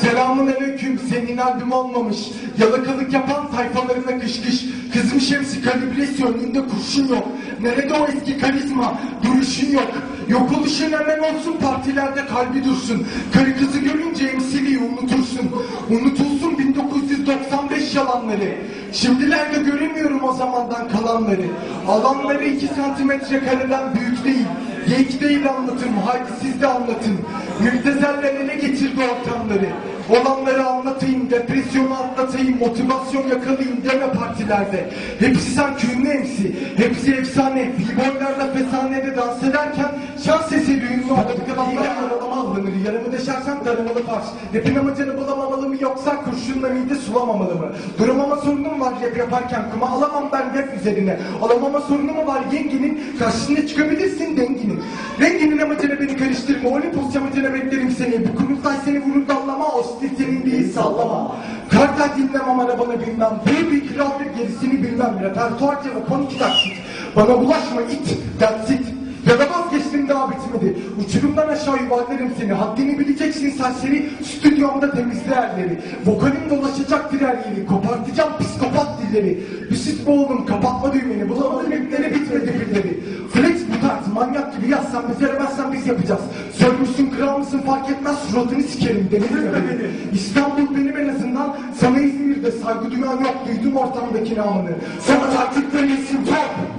Selamun aleyküm senin albüm olmamış. Yalakalık yapan sayfalarına kış kış Kızmış hepsi kalibresi önünde kurşun yok. Nerede o eski karizma? Duruşun yok. Yok oluşun hemen olsun partilerde kalbi dursun. Karı kızı görünce MC'liyi unutursun. Unutulsun 1995 yalanları. Şimdilerde göremiyorum o zamandan kalanları. Alanları 2 santimetre kareden büyük değil Geyik değil anlatım, haydi siz de anlatın. Müptezeller ele getirdi ortamları. Olanları anlatayım, depresyonu atlatayım, motivasyon yakalayayım deme partilerde. Hepsi sanki ünlü emsi, hepsi efsane. Billboardlarda fesanede dans ederken şans eseri ünlü olmadık alınır. Yaramı deşersem daramalı fars. Rapin amacını bulamamalı mı yoksa kurşunla mide sulamamalı mı? Duramama sorunum var rap yaparken kuma alamam ben rap üzerine. Alamama sorunu mu var yengenin karşısına çıkabilirsin denginin. Renginin amacına beni karıştırma. Olimpos amacına beklerim seni. Bu kurultay seni vurur dallama. O stil senin değil sallama. Kartal dinlemem arabana bilmem. Baby krallık gerisini bilmem. Repertuar cevap 12 taksit. Bana bulaşma it. That's it. Ya da vazgeçtim daha bitmedi. Uçurumdan aşağı yuvarlarım seni. Haddini bileceksin serseri. Stüdyomda temizle yerleri. Vokalim dolaşacaktır her yeri. Kopartacağım psikopat dilleri. Süt boğulum kapatma düğmeni. Bulamadım ipleri bitmedi pilleri. Flex bu tarz manyak gibi yazsan biz veremezsen biz yapacağız. Sövmüşsün kral mısın fark etmez suratını sikerim denir beni. İstanbul benim en azından sana İzmir'de saygı duyan yok duydum ortamdaki namını. Sana taktıkları isim top.